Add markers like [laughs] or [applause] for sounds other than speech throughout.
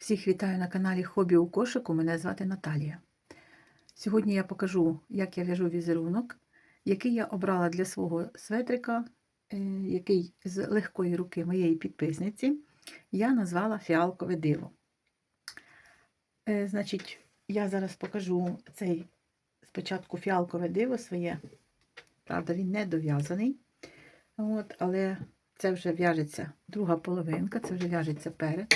Всіх вітаю на каналі Хобі у кошику. Мене звати Наталія. Сьогодні я покажу, як я в'яжу візерунок, який я обрала для свого светрика, е, який з легкої руки моєї підписниці я назвала фіалкове диво. Е, Значить, я зараз покажу цей спочатку фіалкове диво своє. Правда, він не дов'язаний. Але це вже в'яжеться друга половинка, це вже в'яжеться перед.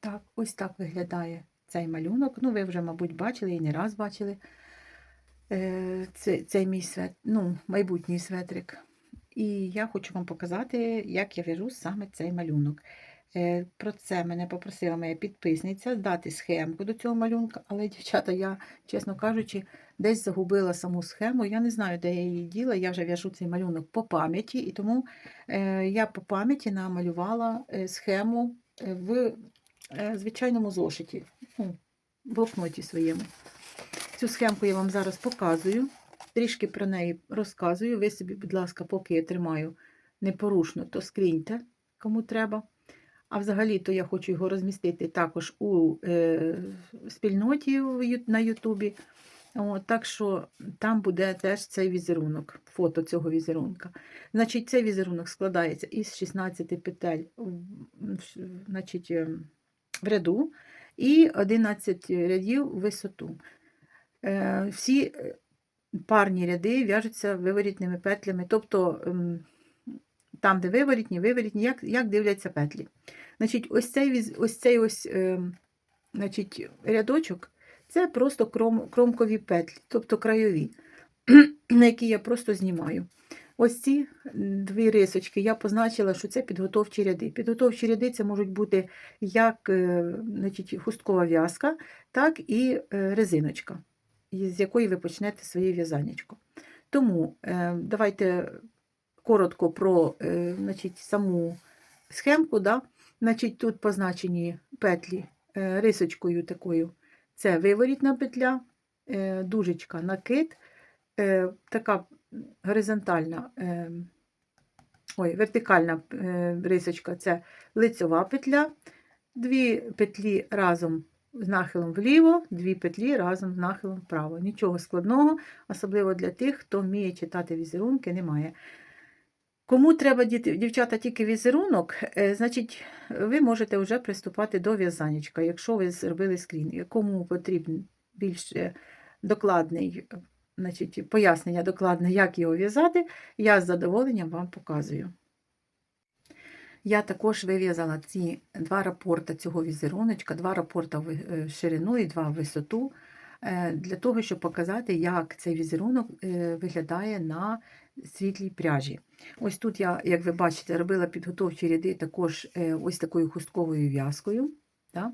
Так, ось так виглядає цей малюнок. Ну, ви вже, мабуть, бачили і не раз бачили е, цей, цей мій свет, ну, майбутній светрик. І я хочу вам показати, як я в'яжу саме цей малюнок. Е, Про це мене попросила моя підписниця дати схемку до цього малюнка, але, дівчата, я, чесно кажучи, десь загубила саму схему. Я не знаю, де я її діла. Я вже в'яжу цей малюнок по пам'яті, і тому е, я по пам'яті намалювала схему в звичайному зошиті, ну, блокноті своєму. Цю схемку я вам зараз показую, трішки про неї розказую. Ви собі, будь ласка, поки я тримаю непорушно, то скріньте, кому треба. А взагалі-то я хочу його розмістити також у е, спільноті на Ютубі. Так що там буде теж цей візерунок, фото цього візерунка. Значить, цей візерунок складається із 16 петель значить, е, в ряду і 11 рядів в висоту. Е, Всі е, парні ряди в'яжуться виворітними петлями, тобто ем, там, де виворітні, виворітні, як, як дивляться петлі. Значить, ось цей, ось цей ось, ем, значить, рядочок це просто кром, кромкові петлі, тобто краєві, [clears throat] на які я просто знімаю. Ось ці дві рисочки я позначила, що це підготовчі ряди. Підготовчі ряди це можуть бути як е, значить, хусткова в'язка, так і е, резиночка, з якої ви почнете своє в'язаннячко. Тому е, давайте коротко про значить, саму схемку. Да? Значить, тут позначені петлі рисочкою такою. Це виворітна петля, дужечка, накид, така горизонтальна, е, ой, вертикальна е, рисочка це лицьова петля, дві петлі разом з нахилом вліво, дві петлі разом з нахилом вправо. Нічого складного, особливо для тих, хто вміє читати візерунки, немає. Кому треба дівчата тільки візерунок, е, значить, ви можете вже приступати до в'язанечка, якщо ви зробили скрін. Кому потрібен більш е, докладний, значить, пояснення докладне, як його в'язати, я з задоволенням вам показую. Я також вив'язала ці два рапорта цього візеруночка, два рапорта в е, ширину і два в висоту, е, для того, щоб показати, як цей візерунок е, виглядає на світлій пряжі. Ось тут я, як ви бачите, робила підготовчі ряди також ось такою хустковою в'язкою. Да?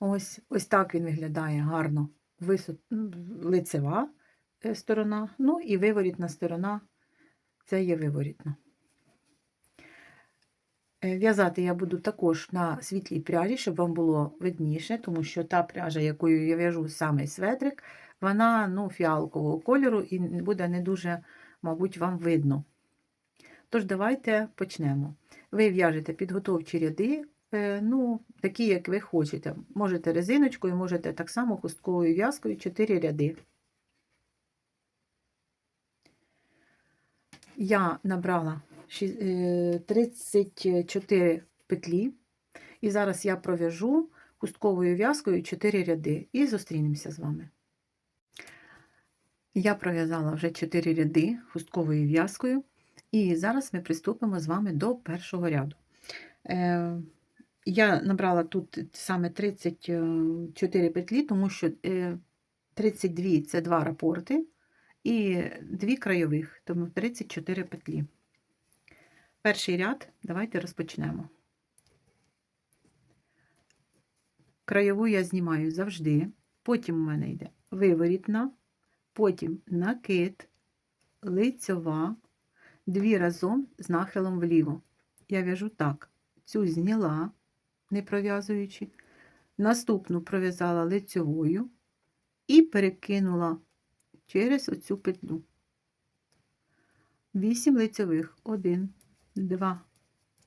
Ось, ось так він виглядає гарно. Висот, ну, лицева сторона, ну і виворітна сторона це є виворітна. Е, В'язати я буду також на світлій пряжі, щоб вам було видніше, тому що та пряжа, якою я в'яжу саме светрик, вона ну, фіалкового кольору і буде не дуже, мабуть, вам видно. Тож, давайте почнемо. Ви в'яжете підготовчі ряди, е, ну, такі, як ви хочете. Можете резиночкою, можете так само хустковою в'язкою 4 ряди. Я набрала е, 34 петлі, і зараз я пров'яжу хустковою в'язкою 4 ряди і зустрінемося з вами. Я пров'язала вже 4 ряди хустковою в'язкою, і зараз ми приступимо з вами до першого ряду. Е, Я набрала тут саме 34 петлі, тому що е, 32 це два рапорти і дві крайових, тому 34 петлі. Перший ряд, давайте розпочнемо. Краєву я знімаю завжди, потім у мене йде виворітна, потім накид, лицьова, дві разом з нахилом вліво. Я в'яжу так: цю зняла, не пров'язуючи, наступну пров'язала лицьовою і перекинула через оцю петлю. Вісім лицьових. Один, два,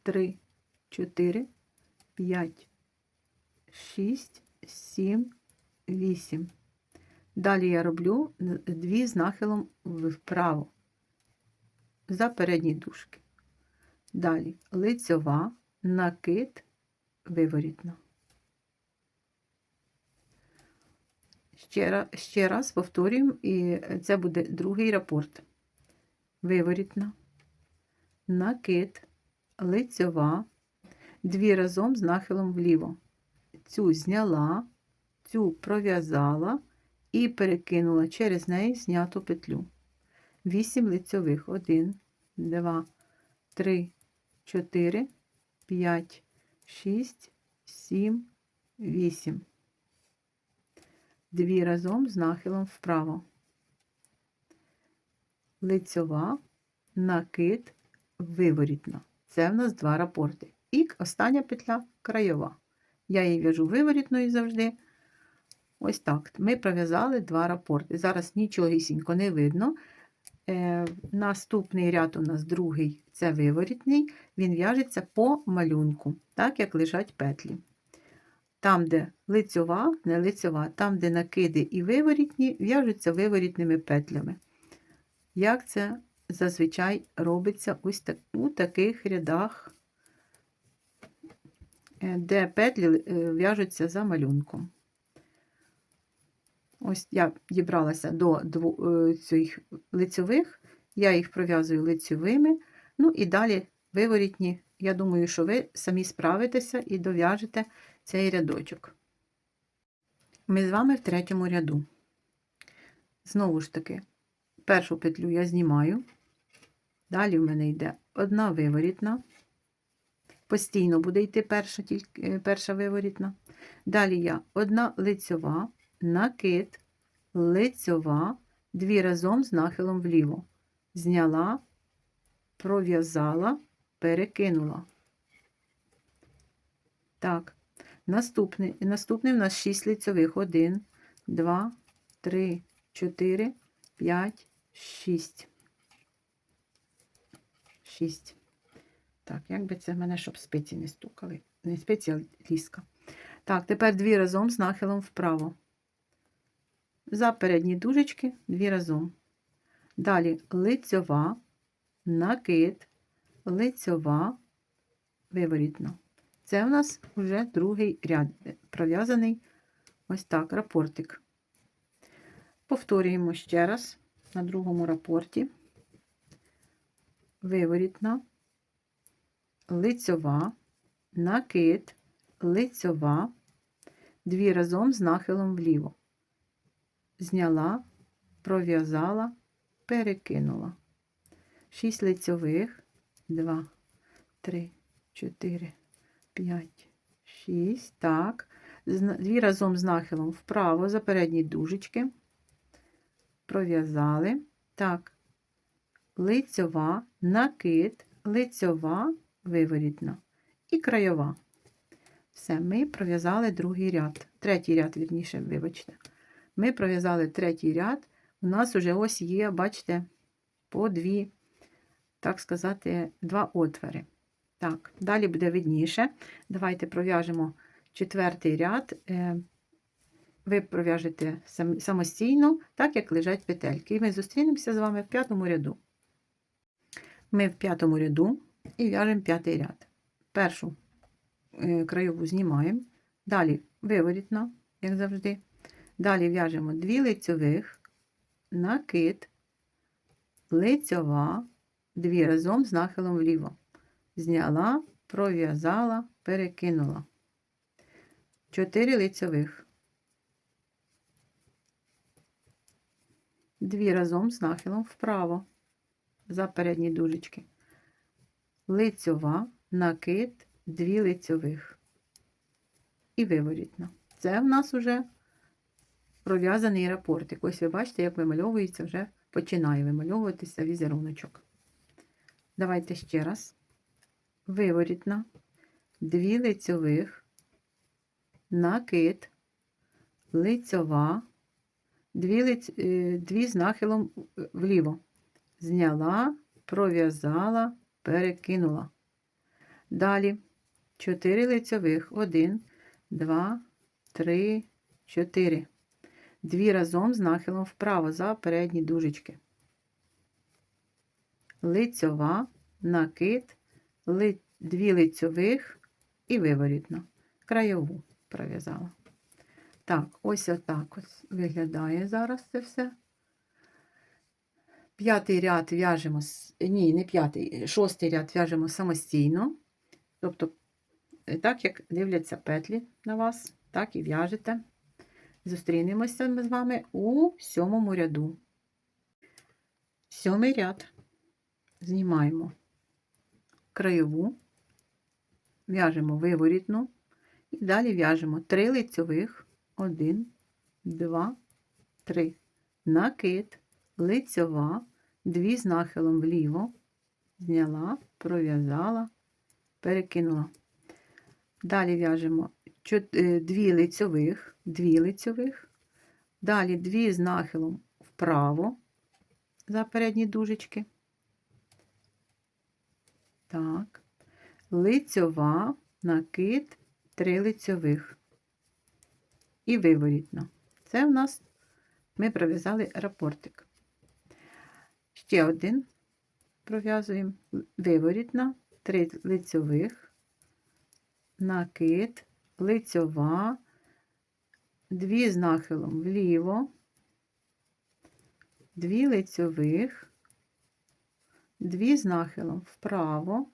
три, чотири, п'ять, 6, 7, 8. Далі я роблю дві з нахилом вправо за передні дужки. Далі лицьова, накид, виворітна. Ще раз, ще раз повторюємо, і це буде другий рапорт. Виворітна, накид, лицьова, дві разом з нахилом вліво. Цю зняла, цю пров'язала і перекинула через неї зняту петлю. 8 лицьових. 1, 2, 3, 4, 5, 6, 7, 8. Дві разом з нахилом вправо. Лицьова, накид, виворітна. Це в нас два рапорти. І остання петля краєва. Я її в'яжу виворітною завжди. Ось так. Ми пров'язали два рапорти. Зараз нічогісінько не видно. Е, наступний ряд у нас другий це виворітний. Він в'яжеться по малюнку, так як лежать петлі. Там, де лицьова, не лицьова, там, де накиди і виворітні, в'яжуться виворітними петлями. Як це зазвичай робиться ось так, у таких рядах, е, де петлі е, в'яжуться за малюнком. Ось я дібралася до е, цих лицьових, я їх пров'язую лицьовими, ну і далі виворітні. Я думаю, що ви самі справитеся і дов'яжете цей рядочок. Ми з вами в третьому ряду. Знову ж таки, першу петлю я знімаю, далі в мене йде одна виворітна. Постійно буде йти перша, тільки, е, перша виворітна. Далі я одна лицьова, накид, лицьова, дві разом з нахилом вліво. Зняла, пров'язала, перекинула. Так, наступний, наступний у нас 6 лицьових. 1, 2, 3, 4, 5, 6. 6. Так, як би це в мене, щоб спиці не стукали. Не спиці, а ліска. Так, тепер дві разом з нахилом вправо. За передні дужечки дві разом. Далі лицьова, накид, лицьова, виворітна. Це у нас вже другий ряд, е, пров'язаний ось так, рапортик. Повторюємо ще раз на другому рапорті. Виворітна, лицьова, накид, лицьова, дві разом з нахилом вліво. Зняла, пров'язала, перекинула. Шість лицьових, два, три, чотири, п'ять, шість. Так. Дві разом з нахилом вправо за передні дужечки. Пров'язали. Так. Лицьова, накид, лицьова, виворітна і краєва. Все, ми пров'язали другий ряд. Третій ряд, вірніше, вибачте. Ми пров'язали третій ряд. У нас вже ось є, бачите, по дві, так сказати, два отвори. Так, далі буде видніше. Давайте пров'яжемо четвертий ряд. Е, Ви пров'яжете самостійно, так як лежать петельки. І ми зустрінемося з вами в п'ятому ряду. Ми в п'ятому ряду і в'яжемо п'ятий ряд. Першу е, краєву знімаємо, далі виворітна, як завжди. Далі в'яжемо дві лицьових, накид, лицьова, дві разом з нахилом вліво. Зняла, пров'язала, перекинула. Чотири лицьових. Дві разом з нахилом вправо за передні дужечки. Лицьова, накид, дві лицьових. І виворітна. Це в нас уже пров'язаний рапортик. Ось ви бачите, як вимальовується, вже починає вимальовуватися візеруночок. Давайте ще раз. Виворітна, дві лицьових, накид, лицьова, дві, лиць, е, дві з нахилом вліво. Зняла, пров'язала, перекинула. Далі 4 лицьових, 1, два, три, чотири. Дві разом з нахилом вправо за передні дужечки. Лицьова, накид, дві лицьових і виворітно. Краєву пров'язала. Так, ось отак ось виглядає зараз це все. П'ятий ряд в'яжемо, ні, не п'ятий, шостий ряд в'яжемо самостійно. Тобто, е, так як дивляться петлі на вас, так і в'яжете. Зустрінемося ми з вами у сьомому ряду. Сьомий ряд. Знімаємо краєву, в'яжемо виворітну і далі в'яжемо 3 лицьових, 1, 2, 3. Накид, лицьова, 2 з нахилом вліво, зняла, пров'язала, перекинула. Далі в'яжемо 2 лицьових, 2 лицьових, далі 2 з нахилом вправо за передні дужечки. Так. Лицьова, накид, 3 лицьових. І виворітна. Це в нас ми пров'язали рапортик. Ще один пров'язуємо виворітна, 3 лицьових, накид, лицьова, 2 з нахилом вліво, 2 лицьових, 2 з нахилом. Вправо,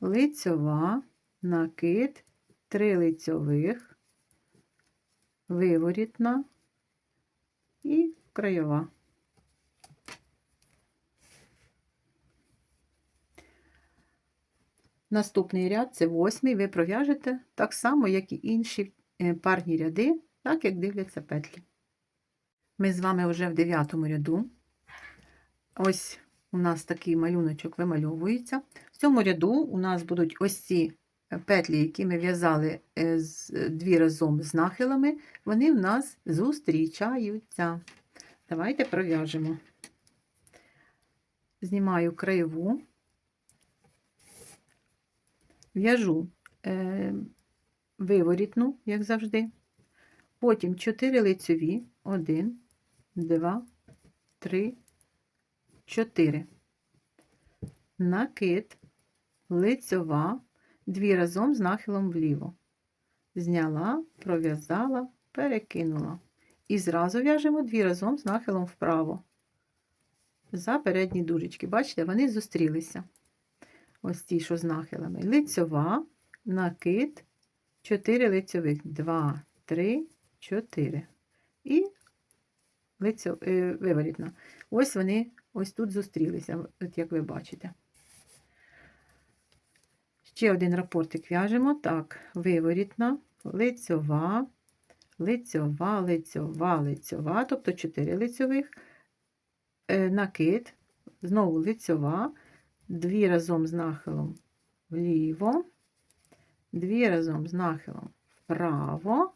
лицьова, накид, 3 лицьових, виворітна. І краєва. Наступний ряд це восьмий, ви пров'яжете так само, як і інші е, парні ряди, так як дивляться петлі. Ми з вами вже в дев'ятому ряду. Ось у нас такий малюночок вимальовується. В цьому ряду у нас будуть ось ці петлі, які ми в'язали е, з- дві разом з нахилами, вони в нас зустрічаються. Давайте пров'яжемо. Знімаю краєву, в'яжу е, виворітну, як завжди. Потім 4 лицьові, 1, 2, 3, 4. Накид, лицьова, дві разом з нахилом вліво. Зняла, пров'язала, перекинула. І зразу в'яжемо дві разом з нахилом вправо. За передні дужечки. Бачите, вони зустрілися. Ось ті, що з нахилами. Лицьова, накид, 4 лицьових. 2, 3, 4. І виворітна. Ось вони ось тут зустрілися, от як ви бачите. Ще один рапортик в'яжемо. Так, виворітна, лицьова, лицьова, лицьова, лицьова, тобто 4 лицьових, е, накид, знову лицьова, дві разом з нахилом вліво, дві разом з нахилом вправо,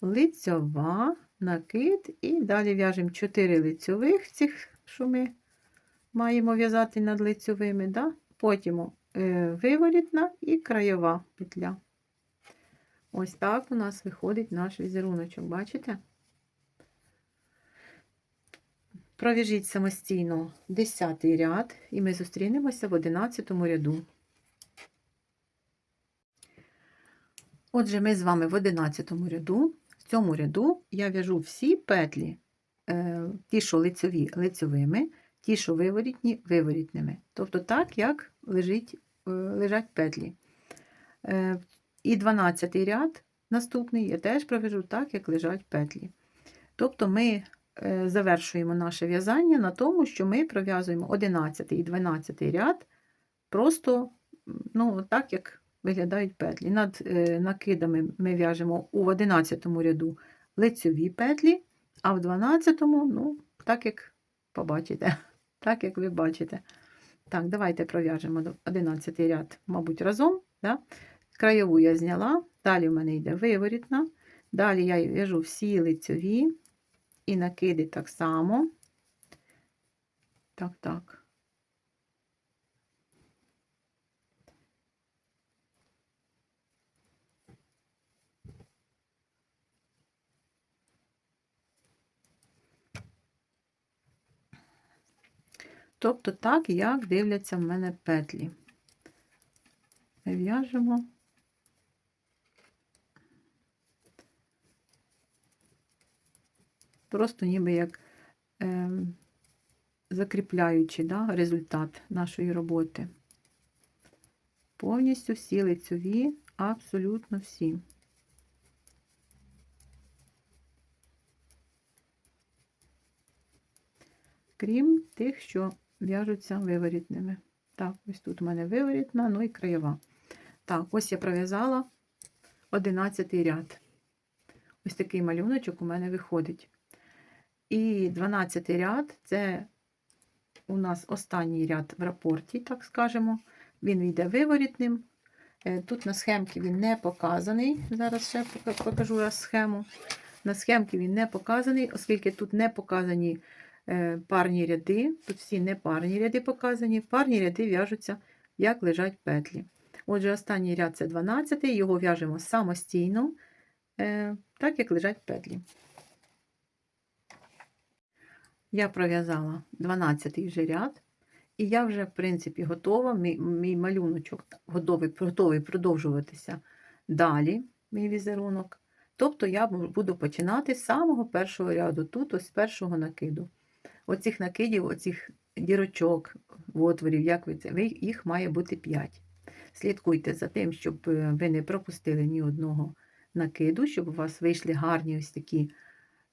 лицьова, накид, і далі в'яжемо 4 лицьових цих, що ми маємо в'язати над лицьовими, да? потім е, виворітна і краєва петля. Ось так у нас виходить наш візеруночок, бачите? Пров'яжіть самостійно 10 ряд, і ми зустрінемося в 11 ряду. Отже, ми з вами в 11 ряду. Цьому ряду я в'яжу всі петлі, е, ті, що лицьові, лицьовими, ті, що виворітні, виворітними. Тобто так, як лежить, е, лежать петлі. Е, І 12 ряд наступний я теж пров'яжу так, як лежать петлі. Тобто ми завершуємо наше в'язання на тому, що ми пров'язуємо 11 і 12 ряд просто ну, так, як виглядають петлі. Над е, накидами ми в'яжемо у 11 ряду лицьові петлі, а в 12, ну, так як побачите, [laughs] так як ви бачите. Так, давайте пров'яжемо до 11 ряд, мабуть, разом. Да? Краєву я зняла, далі в мене йде виворітна, далі я в'яжу всі лицьові і накиди так само. Так, так. Тобто так, як дивляться в мене петлі. В'яжемо. Просто ніби як ем, закріпляючи да, результат нашої роботи. Повністю всі лицьові, абсолютно всі. Крім тих, що в'яжуться виворітними. Так, ось тут у мене виворітна, ну і краєва. Так, ось я пров'язала 11 ряд. Ось такий малюночок у мене виходить. І 12 ряд це у нас останній ряд в рапорті, так скажемо. Він йде виворітним. Е, Тут на схемці він не показаний. Зараз ще покажу раз схему. На схемці він не показаний, оскільки тут не показані парні ряди. Тут всі не парні ряди показані. Парні ряди в'яжуться, як лежать петлі. Отже, останній ряд це 12, його в'яжемо самостійно, е, так як лежать петлі. Я пров'язала 12 вже ряд, і я вже, в принципі, готова. Мій, мій малюночок готовий, готовий продовжуватися далі, мій візерунок. Тобто я буду починати з самого першого ряду, тут ось з першого накиду. Оцих накидів, оцих дірочок, отворів, як ви це, їх має бути 5. Слідкуйте за тим, щоб е, ви не пропустили ні одного накиду, щоб у вас вийшли гарні ось такі,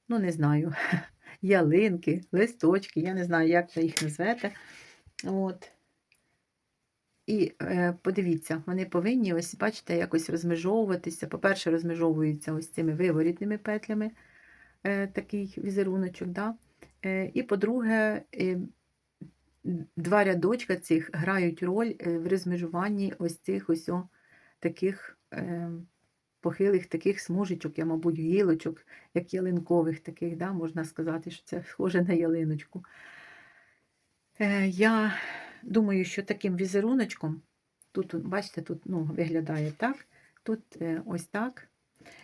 ну не знаю, [laughs] ялинки, листочки, я не знаю, як ви їх назвете. От. І е, подивіться, вони повинні, ось, бачите, якось розмежовуватися. По-перше, розмежовуються ось цими виворітними петлями е, такий візеруночок. Да? Е, і по-друге, е, два рядочка цих грають роль е, в розмежуванні ось цих ось таких похилих таких смужечок, я, мабуть, гілочок, як ялинкових таких, да? можна сказати, що це схоже на ялиночку. Я думаю, що таким візеруночком, тут, бачите, тут ну, виглядає так, тут ось так.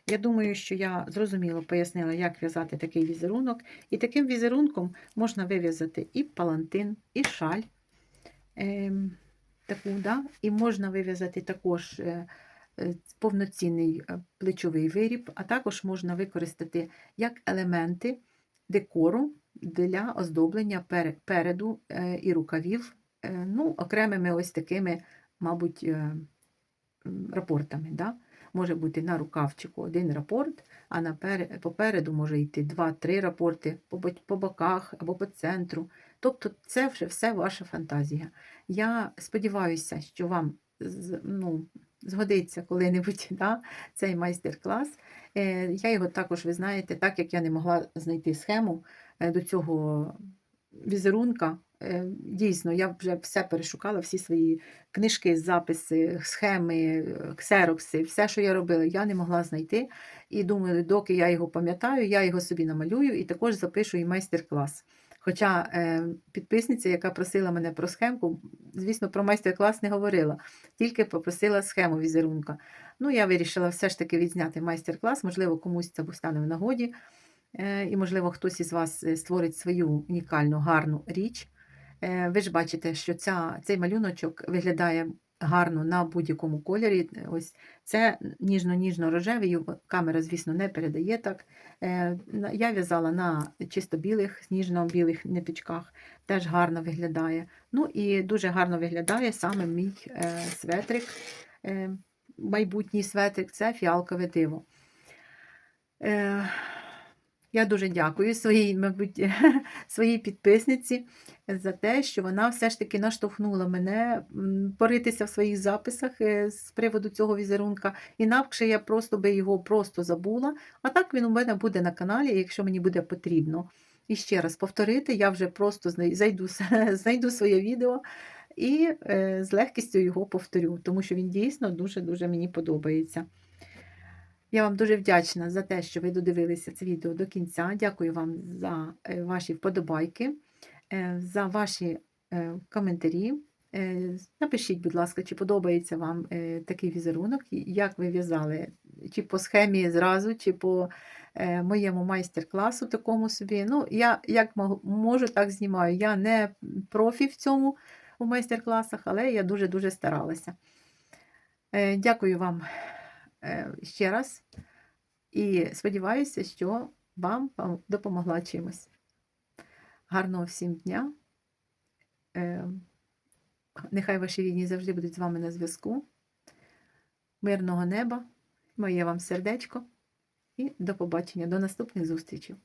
Я думаю, що я зрозуміло пояснила, як в'язати такий візерунок. І таким візерунком можна вив'язати і палантин, і шаль. Е, таку, да? І можна вив'язати також е, е, повноцінний е, плечовий виріб, а також можна використати як елементи декору для оздоблення пере- переду е, і рукавів, е, ну, окремими ось такими, мабуть, е, рапортами. Да? Може бути на рукавчику один рапорт, а попереду може йти два-три рапорти по, боках або по центру. Тобто це вже все ваша фантазія. Я сподіваюся, що вам ну, згодиться коли-небудь да, цей майстер-клас. Е, Я його також, ви знаєте, так як я не могла знайти схему е, до цього візерунка. Е, Дійсно, я вже все перешукала, всі свої книжки, записи, схеми, ксерокси, все, що я робила, я не могла знайти. І думаю, доки я його пам'ятаю, я його собі намалюю і також запишу і майстер-клас. Хоча е, підписниця, яка просила мене про схемку, звісно, про майстер-клас не говорила, тільки попросила схему візерунка. Ну, я вирішила все ж таки відзняти майстер-клас, можливо, комусь це стане в нагоді. Е, І, можливо, хтось із вас створить свою унікальну, гарну річ. Е, Ви ж бачите, що ця, цей малюночок виглядає гарно на будь-якому кольорі. Ось це ніжно-ніжно-рожевий, камера, звісно, не передає так. Е, Я в'язала на чисто білих, сніжно-білих ниточках, теж гарно виглядає. Ну і дуже гарно виглядає саме мій е, светрик, майбутній светрик це фіалкове диво. Я дуже дякую своїй, мабуть, [laughs] своїй підписниці за те, що вона все ж таки наштовхнула мене поритися в своїх записах е, з приводу цього візерунка. Інакше я просто би його просто забула. А так він у мене буде на каналі, якщо мені буде потрібно. І ще раз повторити, я вже просто зайду, [laughs] знайду своє відео і е, з легкістю його повторю, тому що він дійсно дуже-дуже мені подобається. Я вам дуже вдячна за те, що ви додивилися це відео до кінця. Дякую вам за е, ваші вподобайки, е, за ваші е, коментарі. Напишіть, будь ласка, чи подобається вам такий візерунок, як ви в'язали чи по схемі зразу, чи по моєму майстер-класу такому собі. Ну, я як можу, так знімаю. Я не профі в цьому у майстер-класах, але я дуже-дуже старалася. Дякую вам ще раз і сподіваюся, що вам допомогла чимось. Гарного всім дня. Е, Нехай ваші рідні завжди будуть з вами на зв'язку. Мирного неба, моє вам сердечко і до побачення, до наступних зустрічей.